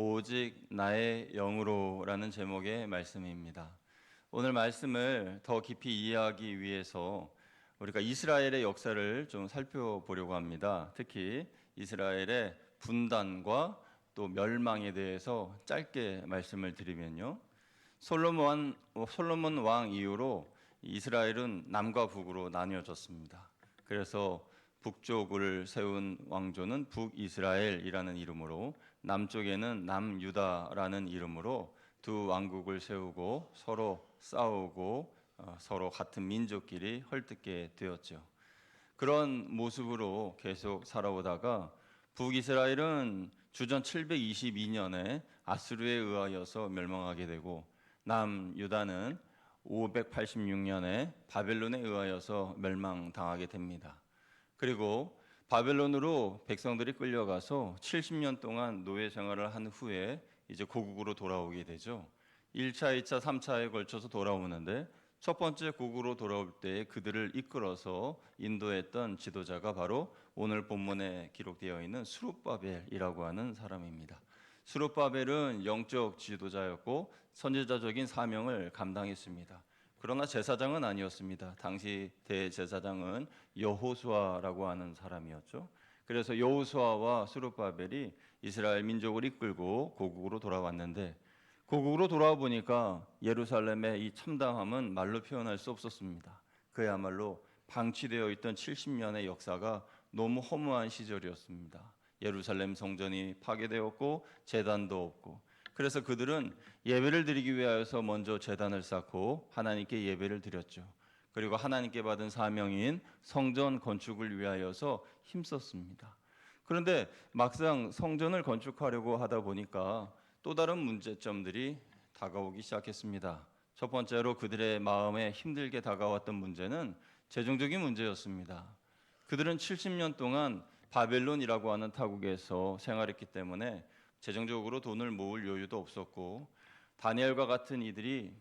오직 나의 영으로라는 제목의 말씀입니다. 오늘 말씀을 더 깊이 이해하기 위해서 우리가 이스라엘의 역사를 좀 살펴보려고 합니다. 특히 이스라엘의 분단과 또 멸망에 대해서 짧게 말씀을 드리면요. 솔로몬, 솔로몬 왕 이후로 이스라엘은 남과 북으로 나뉘어졌습니다. 그래서 북쪽을 세운 왕조는 북이스라엘이라는 이름으로 남쪽에는 남유다라는 이름으로 두 왕국을 세우고 서로 싸우고 어, 서로 같은 민족끼리 헐뜯게 되었죠. 그런 모습으로 계속 살아오다가 북이스라엘은 주전 722년에 아수르에 의하여서 멸망하게 되고 남유다는 586년에 바벨론에 의하여서 멸망당하게 됩니다. 그리고 바벨론으로 백성들이 끌려가서 70년 동안 노예 생활을 한 후에 이제 고국으로 돌아오게 되죠. 1차, 2차, 3차에 걸쳐서 돌아오는데 첫 번째 고국으로 돌아올 때 그들을 이끌어서 인도했던 지도자가 바로 오늘 본문에 기록되어 있는 수룹바벨이라고 하는 사람입니다. 수룹바벨은 영적 지도자였고 선지자적인 사명을 감당했습니다. 그러나 제사장은 아니었습니다. 당시 대제사장은 여호수아라고 하는 사람이었죠. 그래서 여호수아와 수룹바벨이 이스라엘 민족을 이끌고 고국으로 돌아왔는데 고국으로 돌아와 보니까 예루살렘의 이 참담함은 말로 표현할 수 없었습니다. 그야말로 방치되어 있던 70년의 역사가 너무 허무한 시절이었습니다. 예루살렘 성전이 파괴되었고 재단도 없고 그래서 그들은 예배를 드리기 위하여서 먼저 재단을 쌓고 하나님께 예배를 드렸죠. 그리고 하나님께 받은 사명인 성전 건축을 위하여서 힘썼습니다. 그런데 막상 성전을 건축하려고 하다 보니까 또 다른 문제점들이 다가오기 시작했습니다. 첫 번째로 그들의 마음에 힘들게 다가왔던 문제는 재정적인 문제였습니다. 그들은 70년 동안 바벨론이라고 하는 타국에서 생활했기 때문에 재정적으로 돈을 모을 여유도 없었고 다니엘과 같은 이들이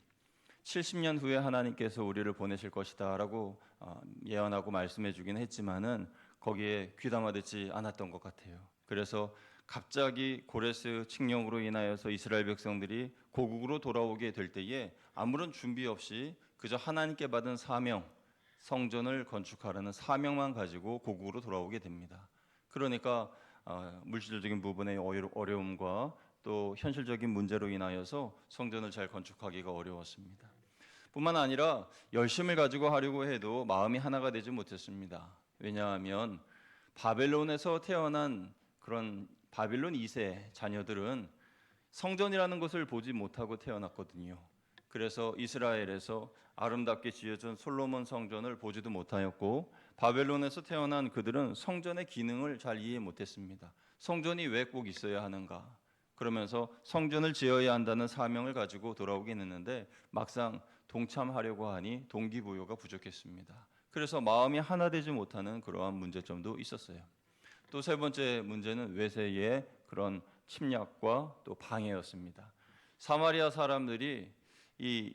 70년 후에 하나님께서 우리를 보내실 것이다라고 어, 예언하고 말씀해 주긴 했지만은 거기에 귀담아 듣지 않았던 것 같아요. 그래서 갑자기 고레스 칙령으로 인하여서 이스라엘 백성들이 고국으로 돌아오게 될 때에 아무런 준비 없이 그저 하나님께 받은 사명, 성전을 건축하라는 사명만 가지고 고국으로 돌아오게 됩니다. 그러니까 어, 물질적인 부분의 어려- 어려움과 또 현실적인 문제로 인하여서 성전을 잘 건축하기가 어려웠습니다. 뿐만 아니라 열심을 가지고 하려고 해도 마음이 하나가 되지 못했습니다. 왜냐하면 바벨론에서 태어난 그런 바빌론 2세 자녀들은 성전이라는 것을 보지 못하고 태어났거든요. 그래서 이스라엘에서 아름답게 지어진 솔로몬 성전을 보지도 못하였고 바벨론에서 태어난 그들은 성전의 기능을 잘 이해 못했습니다. 성전이 왜 꼭 있어야 하는가? 그러면서 성전을 지어야 한다는 사명을 가지고 돌아오긴 했는데 막상 동참하려고 하니 동기부여가 부족했습니다. 그래서 마음이 하나 되지 못하는 그러한 문제점도 있었어요. 또 세 번째 문제는 외세의 그런 침략과 또 방해였습니다. 사마리아 사람들이 이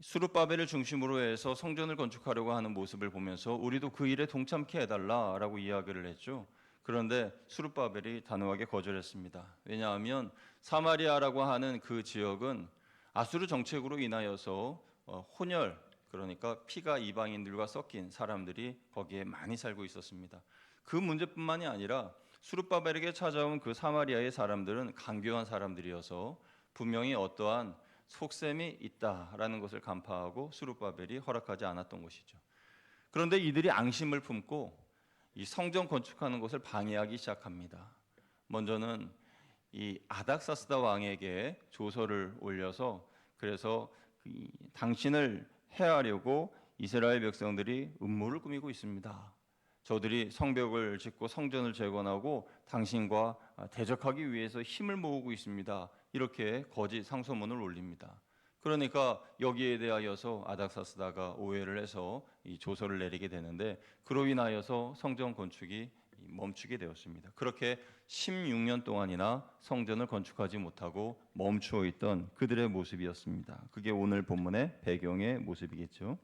수르바벨을 중심으로 해서 성전을 건축하려고 하는 모습을 보면서 우리도 그 일에 동참케 해달라라고 이야기를 했죠. 그런데 수르바벨이 단호하게 거절했습니다. 왜냐하면 사마리아라고 하는 그 지역은 아수르 정책으로 인하여서 어, 혼혈 그러니까 피가 이방인들과 섞인 사람들이 거기에 많이 살고 있었습니다. 그 문제뿐만이 아니라 수르바벨에게 찾아온 그 사마리아의 사람들은 강교한 사람들이어서 분명히 어떠한 속셈이 있다라는 것을 간파하고 수르바벨이 허락하지 않았던 것이죠. 그런데 이들이 앙심을 품고 이 성전 건축하는 것을 방해하기 시작합니다. 먼저는 이 아닥사스다 왕에게 조서를 올려서 그래서 이 당신을 해하려고 이스라엘 백성들이 음모를 꾸미고 있습니다. 저들이 성벽을 짓고 성전을 재건하고 당신과 대적하기 위해서 힘을 모으고 있습니다. 이렇게 거짓 상소문을 올립니다. 그러니까 여기에 대하여서 아닥사스다가 오해를 해서 이 조서를 내리게 되는데 그로 인하여서 성전 건축이 멈추게 되었습니다. 그렇게 16년 동안이나 성전을 건축하지 못하고 멈추어 있던 그들의 모습이었습니다. 그게 오늘 본문의 배경의 모습이겠죠.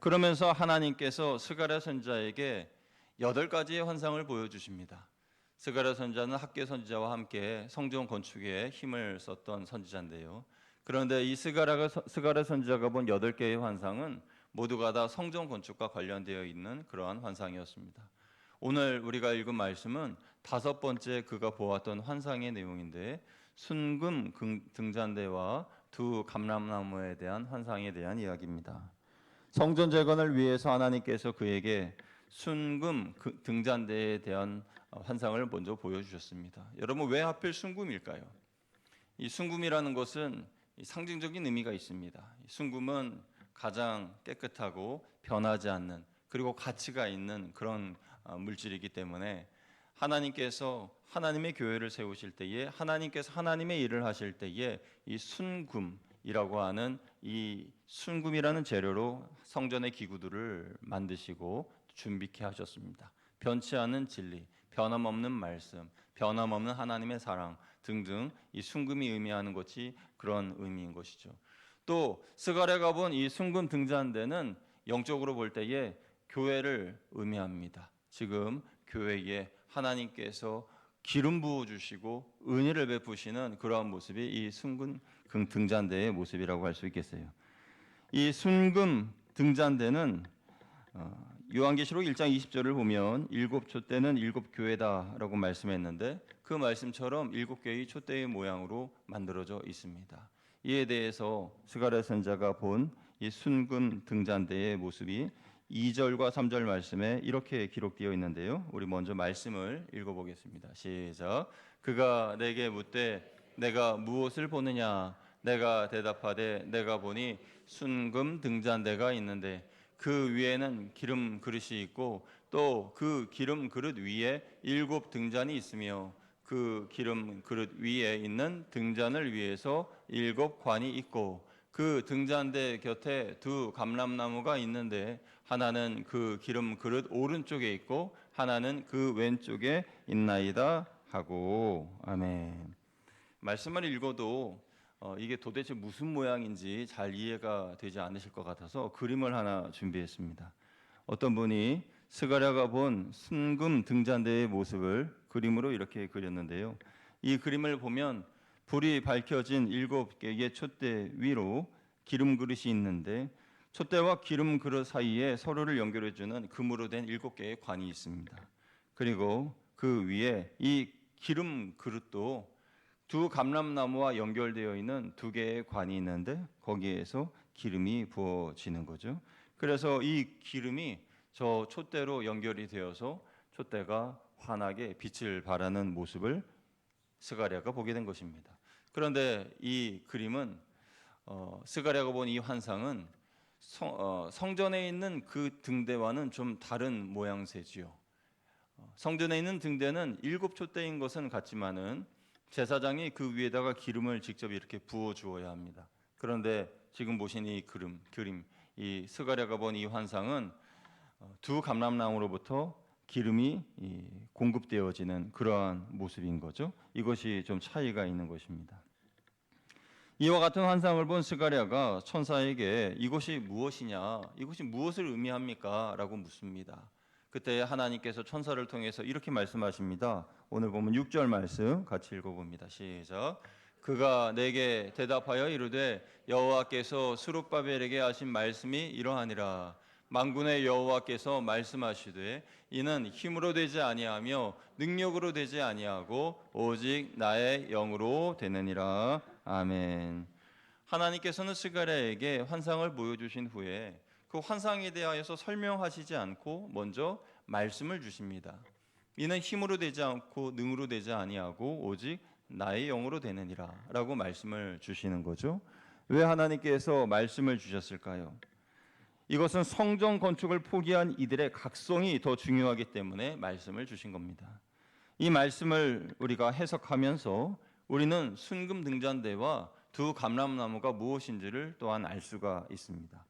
그러면서 하나님께서 스가랴 선자에게 여덟 가지의 환상을 보여주십니다. 스가랴 선지자는 학계 선지자와 함께 성전 건축에 힘을 썼던 선지자인데요. 그런데 이 스가랴가 스가랴 선지자가 본 여덟 개의 환상은 모두가 다 성전 건축과 관련되어 있는 그러한 환상이었습니다. 오늘 우리가 읽은 말씀은 다섯 번째 그가 보았던 환상의 내용인데 순금 금- 등잔대와 두 감람나무에 대한 환상에 대한 이야기입니다. 성전 재건을 위해서 하나님께서 그에게 순금 그 등잔대에 대한 어, 환상을 먼저 보여주셨습니다. 여러분 왜 하필 순금일까요? 이 순금이라는 것은 이 상징적인 의미가 있습니다. 이 순금은 가장 깨끗하고 변하지 않는 그리고 가치가 있는 그런 어, 물질이기 때문에 하나님께서 하나님의 교회를 세우실 때에 하나님께서 하나님의 일을 하실 때에 이 순금이라고 하는 이 순금이라는 재료로 성전의 기구들을 만드시고 준비케 하셨습니다. 변치 않은 진리, 변함없는 말씀, 변함없는 하나님의 사랑 등등 이 순금이 의미하는 것이 그런 의미인 것이죠. 또 스가랴가 본 이 순금 등잔대는 영적으로 볼 때에 교회를 의미합니다. 지금 교회에 하나님께서 기름 부어 주시고 은혜를 베푸시는 그러한 모습이 이 순금 등잔대의 모습이라고 할 수 있겠어요. 이 순금 등잔대는 어, 요한계시록 1장 20절을 보면 일곱 촛대는 일곱 교회다라고 말씀했는데 그 말씀처럼 일곱 개의 촛대의 모양으로 만들어져 있습니다. 이에 대해서 스가랴 선자가 본 이 순금 등잔대의 모습이 2절과 3절 말씀에 이렇게 기록되어 있는데요. 우리 먼저 말씀을 읽어 보겠습니다. 시작. 그가 내게 묻되 내가 무엇을 보느냐? 내가 대답하되 내가 보니 순금 등잔대가 있는데 그 위에는 기름 그릇이 있고 또 그 기름 그릇 위에 일곱 등잔이 있으며 그 기름 그릇 위에 있는 등잔을 위해서 일곱 관이 있고 그 등잔대 곁에 두 감람나무가 있는데 하나는 그 기름 그릇 오른쪽에 있고 하나는 그 왼쪽에 있나이다 하고 아멘. 말씀을 읽어도 어, 이게 도대체 무슨 모양인지 잘 이해가 되지 않으실 것 같아서 그림을 하나 준비했습니다. 어떤 분이 스가랴가 본 순금 등잔대의 모습을 그림으로 이렇게 그렸는데요. 이 그림을 보면 불이 밝혀진 일곱 개의 촛대 위로 기름 그릇이 있는데 촛대와 기름 그릇 사이에 서로를 연결해 주는 금으로 된 일곱 개의 관이 있습니다. 그리고 그 위에 이 기름 그릇도 두 감람나무와 연결되어 있는 두 개의 관이 있는데 거기에서 기름이 부어지는 거죠. 그래서 이 기름이 저 촛대로 연결이 되어서 촛대가 환하게 빛을 발하는 모습을 스가랴가 보게 된 것입니다. 그런데 이 그림은 어, 스가랴가 본 이 환상은 성, 어, 성전에 있는 그 등대와는 좀 다른 모양새지요. 어, 성전에 있는 등대는 일곱 촛대인 것은 같지만은 제사장이 그 위에다가 기름을 직접 이렇게 부어 주어야 합니다. 그런데 지금 보신 이 그림, 그림, 이 스가랴가 본 이 환상은 어, 두 감람나무로부터 기름이 이 공급되어지는 그러한 모습인 거죠. 이것이 좀 차이가 있는 것입니다. 이와 같은 환상을 본 스가랴가 천사에게 이것이 무엇이냐, 이것이 무엇을 의미합니까?라고 묻습니다. 그때 하나님께서 천사를 통해서 이렇게 말씀하십니다. 오늘 보면 6절 말씀 같이 읽어봅니다. 시작. 그가 내게 대답하여 이르되 여호와께서 수룹바벨에게 하신 말씀이 이러하니라. 만군의 여호와께서 말씀하시되 이는 힘으로 되지 아니하며 능력으로 되지 아니하고 오직 나의 영으로 되느니라. 아멘. 하나님께서는 스가랴에게 환상을 보여주신 후에 그 환상에 대하여서 설명하시지 않고 먼저 말씀을 주십니다. 이는 힘으로 되지 않고 능으로 되지 아니하고 오직 나의 영으로 되느니라라고 말씀을 주시는 거죠. 왜 하나님께서 말씀을 주셨을까요? 이것은 성전 건축을 포기한 이들의 각성이 더 중요하기 때문에 말씀을 주신 겁니다. 이 말씀을 우리가 해석하면서 우리는 순금 등잔대와 두 감람나무가 무엇인지를 또한 알 수가 있습니다.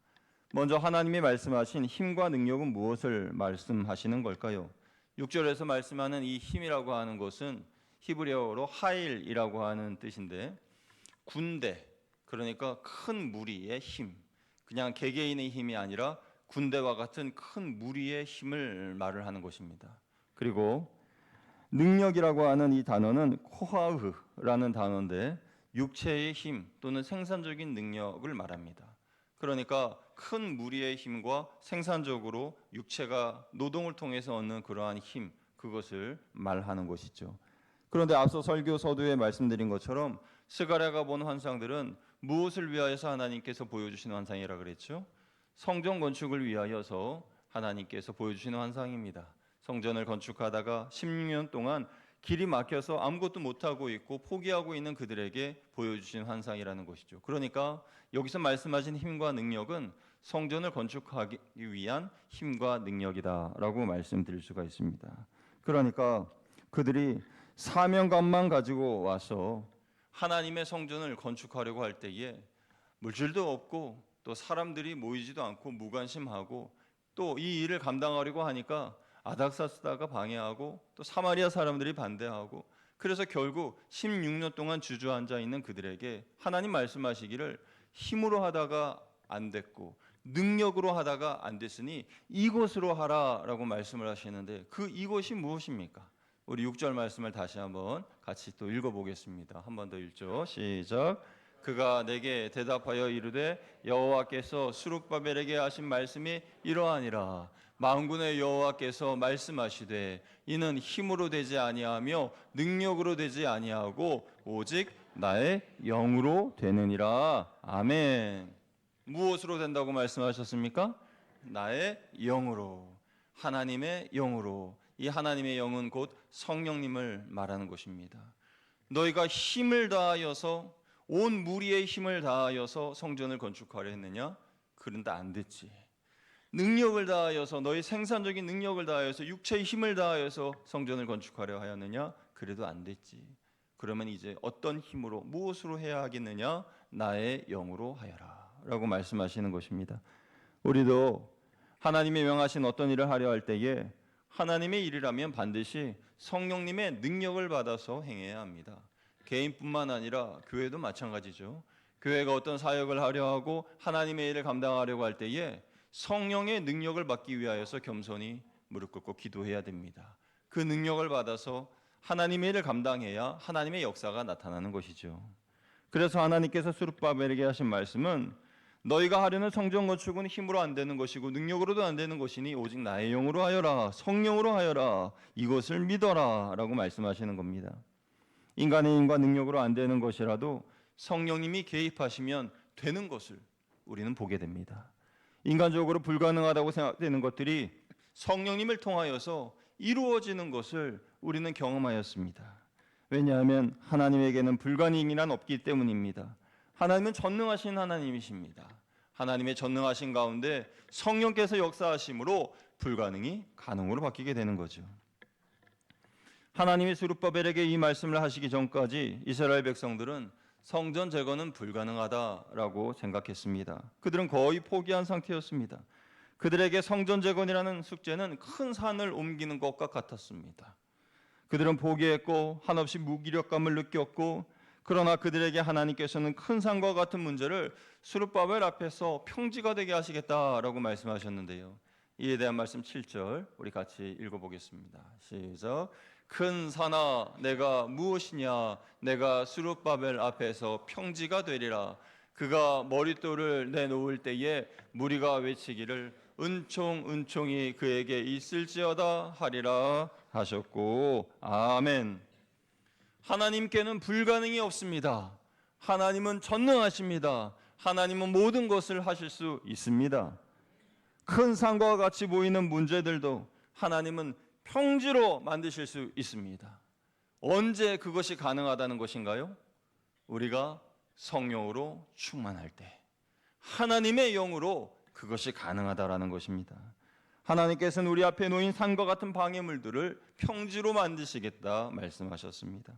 먼저 하나님이 말씀하신 힘과 능력은 무엇을 말씀하시는 걸까요? 6절에서 말씀하는 이 힘이라고 하는 것은 히브리어로 하일이라고 하는 뜻인데 군대 그러니까 큰 무리의 힘 그냥 개개인의 힘이 아니라 군대와 같은 큰 무리의 힘을 말을 하는 것입니다. 그리고 능력이라고 하는 이 단어는 코하흐라는 단어인데 육체의 힘 또는 생산적인 능력을 말합니다. 그러니까 큰 무리의 힘과 생산적으로 육체가 노동을 통해서 얻는 그러한 힘 그것을 말하는 것이죠. 그런데 앞서 설교 서두에 말씀드린 것처럼 스가랴가 본 환상들은 무엇을 위하여서 하나님께서 보여주시는 환상이라 그랬죠? 성전 건축을 위하여서 하나님께서 보여주시는 환상입니다. 성전을 건축하다가 16년 동안 길이 막혀서 아무것도 못하고 있고 포기하고 있는 그들에게 보여주신 환상이라는 것이죠. 그러니까 여기서 말씀하신 힘과 능력은 성전을 건축하기 위한 힘과 능력이다라고 말씀드릴 수가 있습니다. 그러니까 그들이 사명감만 가지고 와서 하나님의 성전을 건축하려고 할 때에 물질도 없고 또 사람들이 모이지도 않고 무관심하고 또 이 일을 감당하려고 하니까 아닥사스다가 방해하고 또 사마리아 사람들이 반대하고 그래서 결국 16년 동안 주저앉아 있는 그들에게 하나님 말씀하시기를 힘으로 하다가 안 됐고 능력으로 하다가 안 됐으니 이곳으로 하라라고 말씀을 하시는데 그 이곳이 무엇입니까? 우리 6절 말씀을 다시 한번 같이 또 읽어 보겠습니다. 한 번 더 읽죠. 시작. 그가 내게 대답하여 이르되 여호와께서 수룹바벨에게 하신 말씀이 이러하니라 만군의 여호와께서 말씀하시되 이는 힘으로 되지 아니하며 능력으로 되지 아니하고 오직 나의 영으로 되느니라 아멘 무엇으로 된다고 말씀하셨습니까? 나의 영으로 하나님의 영으로 이 하나님의 영은 곧 성령님을 말하는 것입니다 너희가 힘을 다하여서 온 무리의 힘을 다하여서 성전을 건축하려 했느냐? 그런데 안 됐지. 능력을 다하여서 너희 생산적인 능력을 다하여서 육체의 힘을 다하여서 성전을 건축하려 하였느냐? 그래도 안 됐지. 그러면 이제 어떤 힘으로 무엇으로 해야 하겠느냐? 나의 영으로 하여라 라고 말씀하시는 것입니다. 우리도 하나님이 명하신 어떤 일을 하려 할 때에 하나님의 일이라면 반드시 성령님의 능력을 받아서 행해야 합니다. 개인뿐만 아니라 교회도 마찬가지죠. 교회가 어떤 사역을 하려 하고 하나님의 일을 감당하려고 할 때에 성령의 능력을 받기 위하여서 겸손히 무릎 꿇고 기도해야 됩니다. 그 능력을 받아서 하나님의 일을 감당해야 하나님의 역사가 나타나는 것이죠. 그래서 하나님께서 수르바벨에게 하신 말씀은 너희가 하려는 성전 건축은 힘으로 안 되는 것이고 능력으로도 안 되는 것이니 오직 나의 영으로 하여라 성령으로 하여라 이것을 믿어라라고 말씀하시는 겁니다. 인간의 힘과 능력으로 안 되는 것이라도 성령님이 개입하시면 되는 것을 우리는 보게 됩니다. 인간적으로 불가능하다고 생각되는 것들이 성령님을 통하여서 이루어지는 것을 우리는 경험하였습니다. 왜냐하면 하나님에게는 불가능이란 없기 때문입니다. 하나님은 전능하신 하나님이십니다. 하나님의 전능하신 가운데 성령께서 역사하심으로 불가능이 가능으로 바뀌게 되는 거죠. 하나님이 수르바벨에게 이 말씀을 하시기 전까지 이스라엘 백성들은 성전 제거는 불가능하다라고 생각했습니다. 그들은 거의 포기한 상태였습니다. 그들에게 성전 재건이라는 숙제는 큰 산을 옮기는 것과 같았습니다. 그들은 포기했고 한없이 무기력감을 느꼈고 그러나 그들에게 하나님께서는 큰 산과 같은 문제를 수르바벨 앞에서 평지가 되게 하시겠다라고 말씀하셨는데요. 이에 대한 말씀 7절 우리 같이 읽어보겠습니다. 시작. 큰 산아 내가 무엇이냐 내가 수룹바벨 앞에서 평지가 되리라 그가 머릿돌을 내놓을 때에 무리가 외치기를 은총 은총이 그에게 있을지어다 하리라 하셨고 아멘 하나님께는 불가능이 없습니다 하나님은 전능하십니다 하나님은 모든 것을 하실 수 있습니다 큰 산과 같이 보이는 문제들도 하나님은 평지로 만드실 수 있습니다. 언제 그것이 가능하다는 것인가요? 우리가 성령으로 충만할 때 하나님의 영으로 그것이 가능하다라는 것입니다. 하나님께서는 우리 앞에 놓인 산과 같은 방해물들을 평지로 만드시겠다 말씀하셨습니다.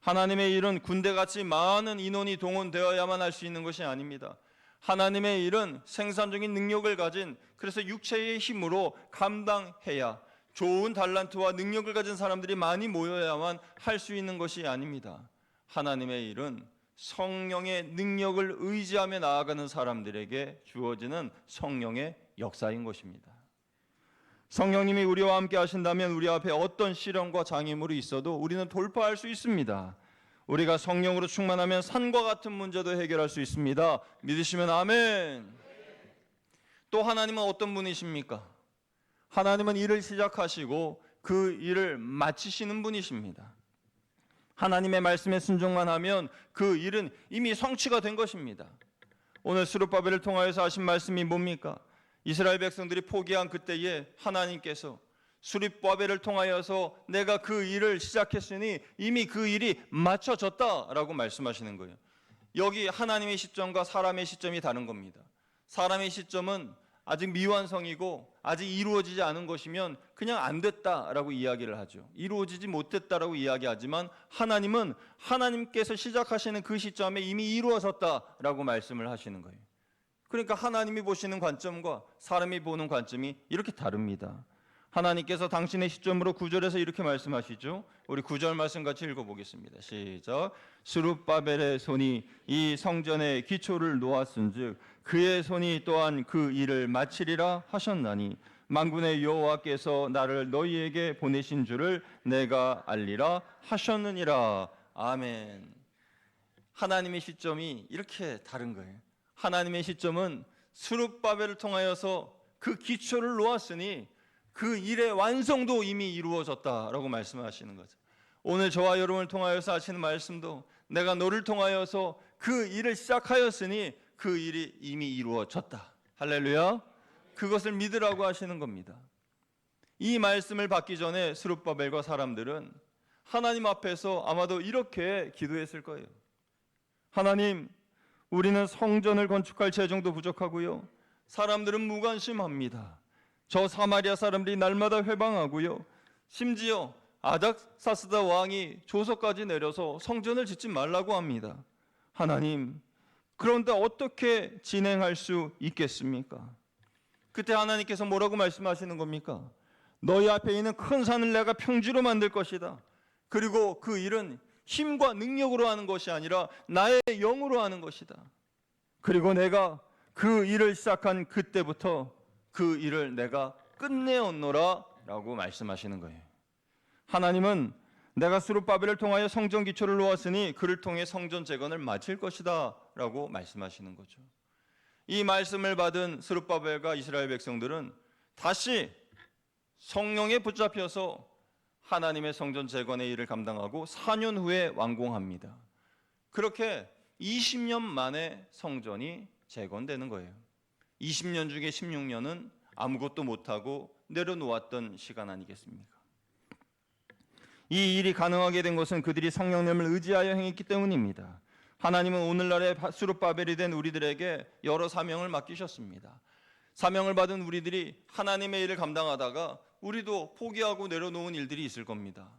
하나님의 일은 군대같이 많은 인원이 동원되어야만 할 수 있는 것이 아닙니다. 하나님의 일은 생산적인 능력을 가진 그래서 육체의 힘으로 감당해야 좋은 달란트와 능력을 가진 사람들이 많이 모여야만 할 수 있는 것이 아닙니다. 하나님의 일은 성령의 능력을 의지하며 나아가는 사람들에게 주어지는 성령의 역사인 것입니다. 성령님이 우리와 함께 하신다면 우리 앞에 어떤 시련과 장애물이 있어도 우리는 돌파할 수 있습니다. 우리가 성령으로 충만하면 산과 같은 문제도 해결할 수 있습니다. 믿으시면 아멘. 또 하나님은 어떤 분이십니까? 하나님은 일을 시작하시고 그 일을 마치시는 분이십니다. 하나님의 말씀에 순종만 하면 그 일은 이미 성취가 된 것입니다. 오늘 수르바벨을 통하여서 하신 말씀이 뭡니까? 이스라엘 백성들이 포기한 그때에 하나님께서 수립바벨을 통하여서 내가 그 일을 시작했으니 이미 그 일이 마쳐졌다라고 말씀하시는 거예요. 여기 하나님의 시점과 사람의 시점이 다른 겁니다. 사람의 시점은 아직 미완성이고 아직 이루어지지 않은 것이면 그냥 안 됐다라고 이야기를 하죠. 이루어지지 못했다라고 이야기하지만 하나님은 하나님께서 시작하시는 그 시점에 이미 이루어졌다라고 말씀을 하시는 거예요. 그러니까 하나님이 보시는 관점과 사람이 보는 관점이 이렇게 다릅니다. 하나님께서 당신의 시점으로 구절에서 이렇게 말씀하시죠. 우리 구절 말씀 같이 읽어보겠습니다. 시작. 수룹바벨의 손이 이 성전의 기초를 놓았은즉 그의 손이 또한 그 일을 마치리라 하셨나니 만군의 여호와께서 나를 너희에게 보내신 줄을 내가 알리라 하셨느니라. 아멘. 하나님의 시점이 이렇게 다른 거예요. 하나님의 시점은 수룹바벨을 통하여서 그 기초를 놓았으니 그 일의 완성도 이미 이루어졌다라고 말씀하시는 거죠. 오늘 저와 여러분을 통하여서 하시는 말씀도 내가 너를 통하여서 그 일을 시작하였으니 그 일이 이미 이루어졌다. 할렐루야. 그것을 믿으라고 하시는 겁니다. 이 말씀을 받기 전에 스룹바벨과 사람들은 하나님 앞에서 아마도 이렇게 기도했을 거예요. 하나님, 우리는 성전을 건축할 재정도 부족하고요. 사람들은 무관심합니다. 저 사마리아 사람들이 날마다 회방하고요. 심지어 아닥사스다 왕이 조서까지 내려서 성전을 짓지 말라고 합니다. 하나님, 그런데 어떻게 진행할 수 있겠습니까? 그때 하나님께서 뭐라고 말씀하시는 겁니까? 너희 앞에 있는 큰 산을 내가 평지로 만들 것이다. 그리고 그 일은 힘과 능력으로 하는 것이 아니라 나의 영으로 하는 것이다. 그리고 내가 그 일을 시작한 그때부터 그 일을 내가 끝내었노라 라고 말씀하시는 거예요. 하나님은 내가 수르바벨을 통하여 성전 기초를 놓았으니 그를 통해 성전 재건을 마칠 것이다 라고 말씀하시는 거죠. 이 말씀을 받은 스룹바벨과 이스라엘 백성들은 다시 성령에 붙잡혀서 하나님의 성전 재건의 일을 감당하고 4년 후에 완공합니다. 그렇게 20년 만에 성전이 재건되는 거예요. 20년 중에 16년은 아무것도 못하고 내려놓았던 시간 아니겠습니까? 이 일이 가능하게 된 것은 그들이 성령님을 의지하여 행했기 때문입니다. 하나님은 오늘날의 수룹바벨이 된 우리들에게 여러 사명을 맡기셨습니다. 사명을 받은 우리들이 하나님의 일을 감당하다가 우리도 포기하고 내려놓은 일들이 있을 겁니다.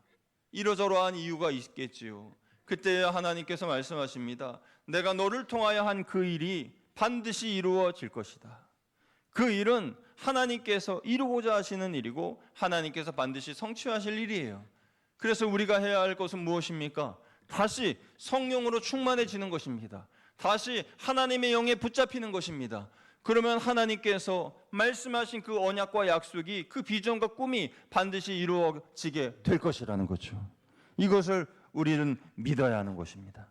이러저러한 이유가 있겠지요. 그때야 하나님께서 말씀하십니다. 내가 너를 통하여 한 그 일이 반드시 이루어질 것이다. 그 일은 하나님께서 이루고자 하시는 일이고 하나님께서 반드시 성취하실 일이에요. 그래서 우리가 해야 할 것은 무엇입니까? 다시 성령으로 충만해지는 것입니다. 다시 하나님의 영에 붙잡히는 것입니다. 그러면 하나님께서 말씀하신 그 언약과 약속이 그 비전과 꿈이 반드시 이루어지게 될 것이라는 거죠. 이것을 우리는 믿어야 하는 것입니다.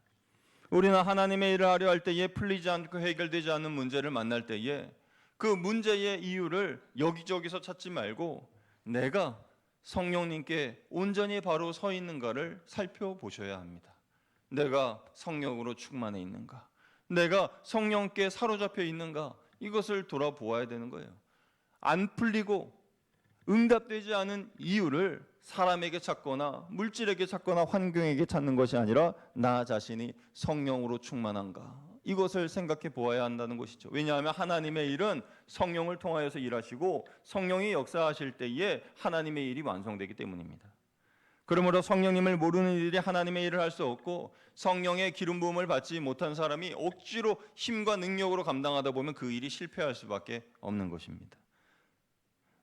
우리는 하나님의 일을 하려 할 때에 풀리지 않고 해결되지 않는 문제를 만날 때에 그 문제의 이유를 여기저기서 찾지 말고 내가 성령님께 온전히 바로 서 있는가를 살펴보셔야 합니다. 내가 성령으로 충만해 있는가? 내가 성령께 사로잡혀 있는가? 이것을 돌아보아야 되는 거예요. 안 풀리고 응답되지 않은 이유를 사람에게 찾거나 물질에게 찾거나 환경에게 찾는 것이 아니라 나 자신이 성령으로 충만한가 이것을 생각해 보아야 한다는 것이죠. 왜냐하면 하나님의 일은 성령을 통하여서 일하시고 성령이 역사하실 때에 하나님의 일이 완성되기 때문입니다. 그러므로 성령님을 모르는 이들이 하나님의 일을 할 수 없고 성령의 기름 부음을 받지 못한 사람이 억지로 힘과 능력으로 감당하다 보면 그 일이 실패할 수밖에 없는 것입니다.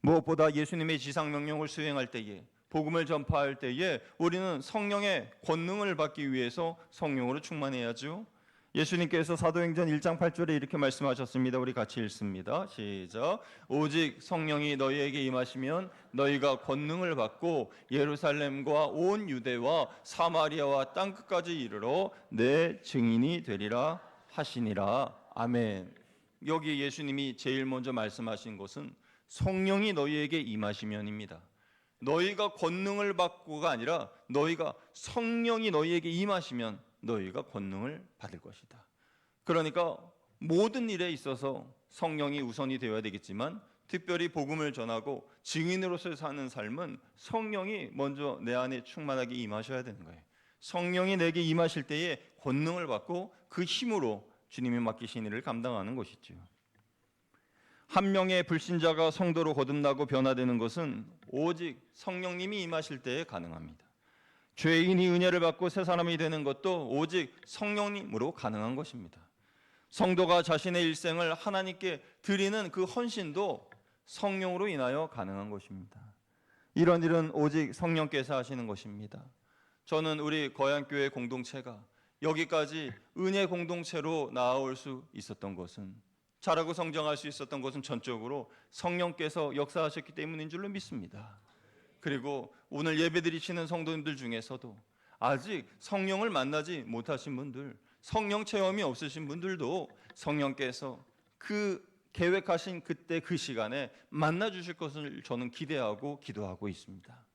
무엇보다 예수님의 지상 명령을 수행할 때에 복음을 전파할 때에 우리는 성령의 권능을 받기 위해서 성령으로 충만해야죠. 예수님께서 사도행전 1장 8절에 이렇게 말씀하셨습니다. 우리 같이 읽습니다. 시작. 오직 성령이 너희에게 임하시면 너희가 권능을 받고 예루살렘과 온 유대와 사마리아와 땅 끝까지 이르러 내 증인이 되리라 하시니라. 아멘. 여기 예수님이 제일 먼저 말씀하신 것은 성령이 너희에게 임하시면입니다. 너희가 권능을 받고가 아니라 너희가 성령이 너희에게 임하시면 너희가 권능을 받을 것이다. 그러니까 모든 일에 있어서 성령이 우선이 되어야 되겠지만 특별히 복음을 전하고 증인으로서 사는 삶은 성령이 먼저 내 안에 충만하게 임하셔야 되는 거예요. 성령이 내게 임하실 때에 권능을 받고 그 힘으로 주님이 맡기신 일을 감당하는 것이죠. 한 명의 불신자가 성도로 거듭나고 변화되는 것은 오직 성령님이 임하실 때에 가능합니다. 죄인이 은혜를 받고 새 사람이 되는 것도 오직 성령님으로 가능한 것입니다. 성도가 자신의 일생을 하나님께 드리는 그 헌신도 성령으로 인하여 가능한 것입니다. 이런 일은 오직 성령께서 하시는 것입니다. 저는 우리 거양교회 공동체가 여기까지 은혜 공동체로 나아올 수 있었던 것은 자라고 성장할 수 있었던 것은 전적으로 성령께서 역사하셨기 때문인 줄로 믿습니다. 그리고 오늘 예배드리시는 성도님들 중에서도 아직 성령을 만나지 못하신 분들, 성령 체험이 없으신 분들도 성령께서 그 계획하신 그때 그 시간에 만나 주실 것을 저는 기대하고 기도하고 있습니다.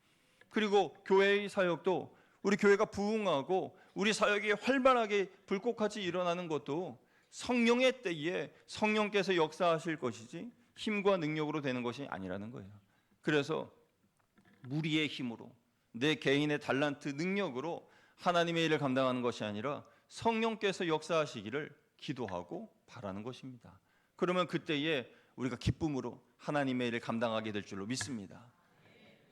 그리고 교회의 사역도 우리 교회가 부흥하고 우리 사역이 활발하게 불꽃같이 일어나는 것도 성령의 때에 성령께서 역사하실 것이지 힘과 능력으로 되는 것이 아니라는 거예요. 그래서 무리의 힘으로 내 개인의 달란트 능력으로 하나님의 일을 감당하는 것이 아니라 성령께서 역사하시기를 기도하고 바라는 것입니다. 그러면 그때에 우리가 기쁨으로 하나님의 일을 감당하게 될 줄로 믿습니다.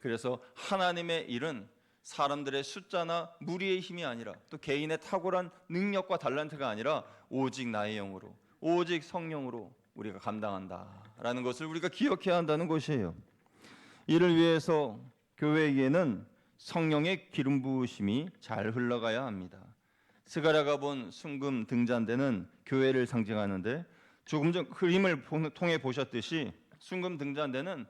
그래서 하나님의 일은 사람들의 숫자나 무리의 힘이 아니라 또 개인의 탁월한 능력과 달란트가 아니라 오직 나의 영으로 오직 성령으로 우리가 감당한다라는 것을 우리가 기억해야 한다는 것이에요. 이를 위해서 교회에는 성령의 기름 부으심이 잘 흘러가야 합니다. 스가랴가 본 순금 등잔대는 교회를 상징하는데 조금 전 그림을 통해 보셨듯이 순금 등잔대는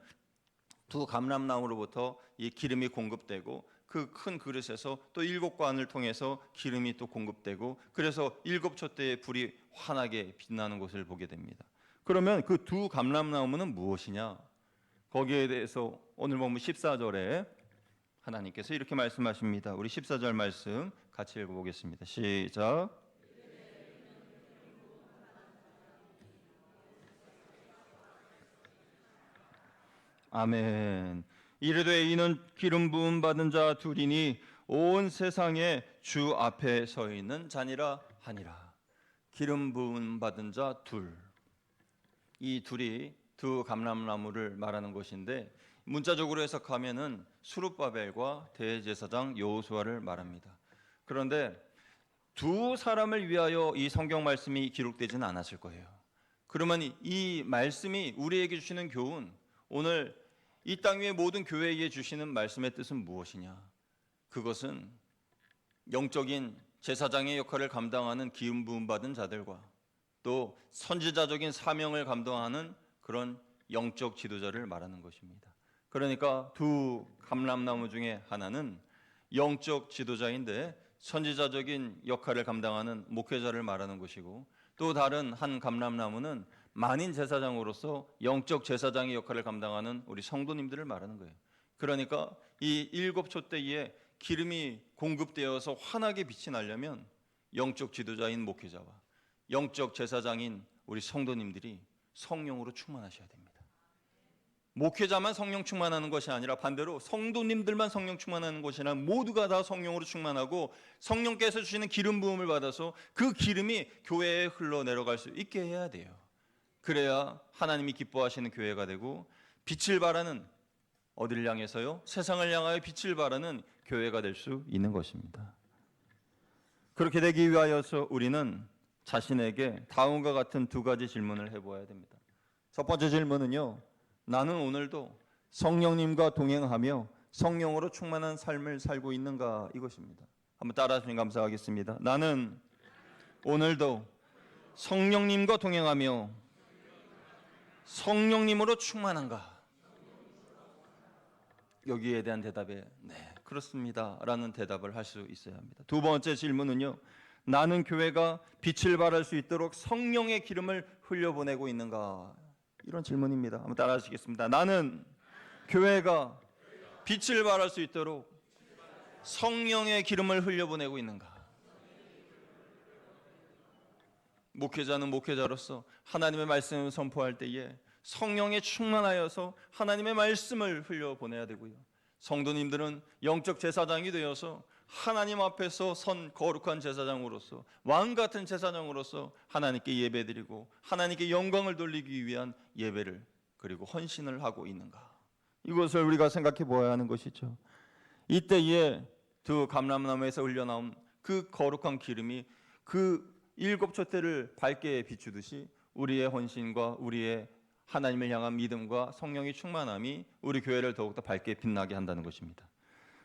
두 감람나무로부터 이 기름이 공급되고 그 큰 그릇에서 또 일곱 관을 통해서 기름이 또 공급되고 그래서 일곱 촛대의 불이 환하게 빛나는 것을 보게 됩니다. 그러면 그 두 감람나무는 무엇이냐? 거기에 대해서 오늘 본문 14절에 하나님께서 이렇게 말씀하십니다. 우리 14절 말씀 같이 읽어보겠습니다. 시작. 아멘. 이르되 이는 기름 부음 받은 자 둘이니 온 세상에 주 앞에 서 있는 자니라 하니라. 기름 부음 받은 자 둘. 이 둘이 두 감람나무를 말하는 것인데 문자적으로 해석하면은 수룹바벨과 대제사장 여호수아를 말합니다. 그런데 두 사람을 위하여 이 성경 말씀이 기록되지는 않았을 거예요. 그러면 이 말씀이 우리에게 주시는 교훈, 오늘 이 땅 위의 모든 교회에 주시는 말씀의 뜻은 무엇이냐? 그것은 영적인 제사장의 역할을 감당하는 기름 부음 받은 자들과 또 선지자적인 사명을 감당하는 그런 영적 지도자를 말하는 것입니다. 그러니까 두 감람나무 중에 하나는 영적 지도자인데 선지자적인 역할을 감당하는 목회자를 말하는 것이고 또 다른 한 감람나무는 만인 제사장으로서 영적 제사장의 역할을 감당하는 우리 성도님들을 말하는 거예요. 그러니까 이 일곱 촛대에 기름이 공급되어서 환하게 빛이 나려면 영적 지도자인 목회자와 영적 제사장인 우리 성도님들이 성령으로 충만하셔야 됩니다. 목회자만 성령 충만하는 것이 아니라 반대로 성도님들만 성령 충만하는 것이 아니라 모두가 다 성령으로 충만하고 성령께서 주시는 기름 부음을 받아서 그 기름이 교회에 흘러 내려갈 수 있게 해야 돼요. 그래야 하나님이 기뻐하시는 교회가 되고 빛을 발하는 어디를 향해서요? 세상을 향하여 빛을 발하는 교회가 될 수 있는 것입니다. 그렇게 되기 위하여서 우리는 자신에게 다음과 같은 두 가지 질문을 해보아야 됩니다. 첫 번째 질문은요. 나는 오늘도 성령님과 동행하며 성령으로 충만한 삶을 살고 있는가 이것입니다. 한번 따라하시면 감사하겠습니다. 나는 오늘도 성령님과 동행하며 성령님으로 충만한가? 여기에 대한 대답에 네, 그렇습니다라는 대답을 할 수 있어야 합니다. 두 번째 질문은요. 나는 교회가 빛을 발할 수 있도록 성령의 기름을 흘려보내고 있는가? 이런 질문입니다. 한번 따라하시겠습니다. 나는 교회가 빛을 발할 수 있도록 성령의 기름을 흘려보내고 있는가? 목회자는 목회자로서 하나님의 말씀을 선포할 때에 성령에 충만하여서 하나님의 말씀을 흘려보내야 되고요. 성도님들은 영적 제사장이 되어서 하나님 앞에서 선 거룩한 제사장으로서 왕 같은 제사장으로서 하나님께 예배드리고 하나님께 영광을 돌리기 위한 예배를 그리고 헌신을 하고 있는가? 이것을 우리가 생각해 보아야 하는 것이죠. 이때에 두 감람나무에서 흘려나온 그 거룩한 기름이 그 일곱 촛대를 밝게 비추듯이 우리의 헌신과 우리의 하나님을 향한 믿음과 성령의 충만함이 우리 교회를 더욱더 밝게 빛나게 한다는 것입니다.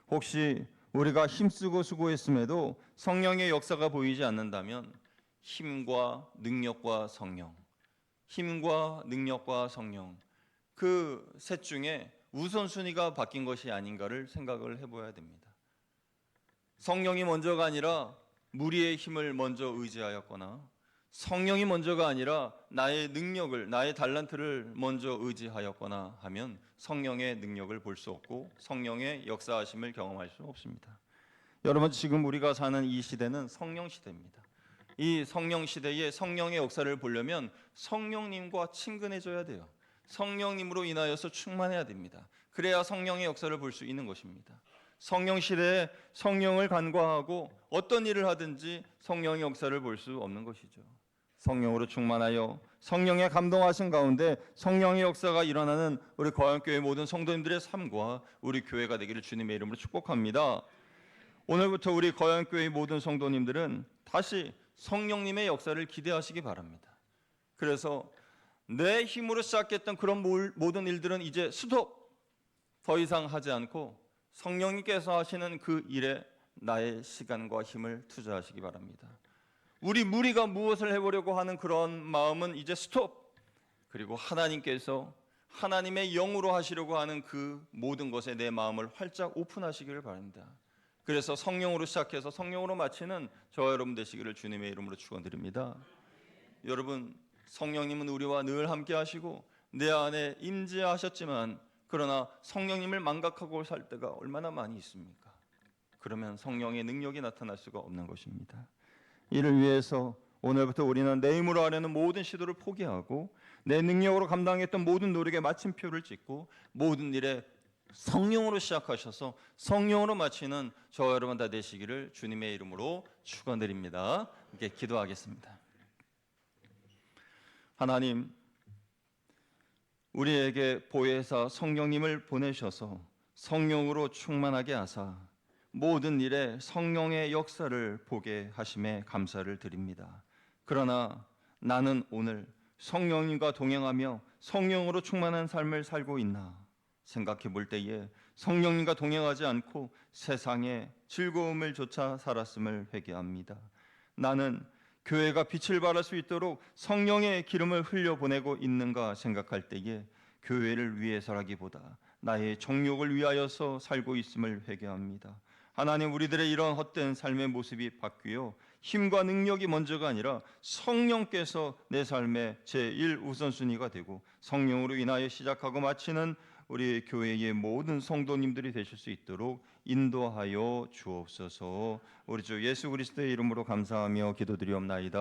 혹시 우리가 힘쓰고 수고했음에도 성령의 역사가 보이지 않는다면 힘과 능력과 성령, 힘과 능력과 성령 그 셋 중에 우선순위가 바뀐 것이 아닌가를 생각을 해봐야 됩니다. 성령이 먼저가 아니라 무리의 힘을 먼저 의지하였거나 성령이 먼저가 아니라 나의 능력을 나의 달란트를 먼저 의지하였거나 하면 성령의 능력을 볼 수 없고 성령의 역사하심을 경험할 수 없습니다. 여러분 지금 우리가 사는 이 시대는 성령 시대입니다. 이 성령 시대에 성령의 역사를 보려면 성령님과 친근해져야 돼요. 성령님으로 인하여서 충만해야 됩니다. 그래야 성령의 역사를 볼 수 있는 것입니다. 성령 시대에 성령을 간과하고 어떤 일을 하든지 성령의 역사를 볼 수 없는 것이죠. 성령으로 충만하여 성령의 감동하신 가운데 성령의 역사가 일어나는 우리 거양교회 모든 성도님들의 삶과 우리 교회가 되기를 주님의 이름으로 축복합니다. 오늘부터 우리 거양교회 모든 성도님들은 다시 성령님의 역사를 기대하시기 바랍니다. 그래서 내 힘으로 시작했던 그런 모든 일들은 이제 스톱 더 이상 하지 않고 성령님께서 하시는 그 일에 나의 시간과 힘을 투자하시기 바랍니다. 우리 무리가 무엇을 해보려고 하는 그런 마음은 이제 스톱. 그리고 하나님께서 하나님의 영으로 하시려고 하는 그 모든 것에 내 마음을 활짝 오픈하시기를 바랍니다. 그래서 성령으로 시작해서 성령으로 마치는 저와 여러분 되시기를 주님의 이름으로 축원드립니다. 여러분 성령님은 우리와 늘 함께 하시고 내 안에 임재하셨지만 그러나 성령님을 망각하고 살 때가 얼마나 많이 있습니까? 그러면 성령의 능력이 나타날 수가 없는 것입니다. 이를 위해서 오늘부터 우리는 내 힘으로 하려는 모든 시도를 포기하고 내 능력으로 감당했던 모든 노력에 마침표를 찍고 모든 일에 성령으로 시작하셔서 성령으로 마치는 저와 여러분 다 되시기를 주님의 이름으로 축원드립니다. 이렇게 기도하겠습니다. 하나님 우리에게 보혜사 성령님을 보내셔서 성령으로 충만하게 하사 모든 일에 성령의 역사를 보게 하심에 감사를 드립니다. 그러나 나는 오늘 성령님과 동행하며 성령으로 충만한 삶을 살고 있나 생각해 볼 때에 성령님과 동행하지 않고 세상의 즐거움을 조차 살았음을 회개합니다. 나는 교회가 빛을 발할 수 있도록 성령의 기름을 흘려 보내고 있는가 생각할 때에 교회를 위해서라기보다 나의 정욕을 위하여서 살고 있음을 회개합니다. 하나님 우리들의 이런 헛된 삶의 모습이 바뀌어 힘과 능력이 먼저가 아니라 성령께서 내 삶의 제1 우선순위가 되고 성령으로 인하여 시작하고 마치는 우리 교회의 모든 성도님들이 되실 수 있도록 인도하여 주옵소서. 우리 주 예수 그리스도의 이름으로 감사하며 기도드리옵나이다.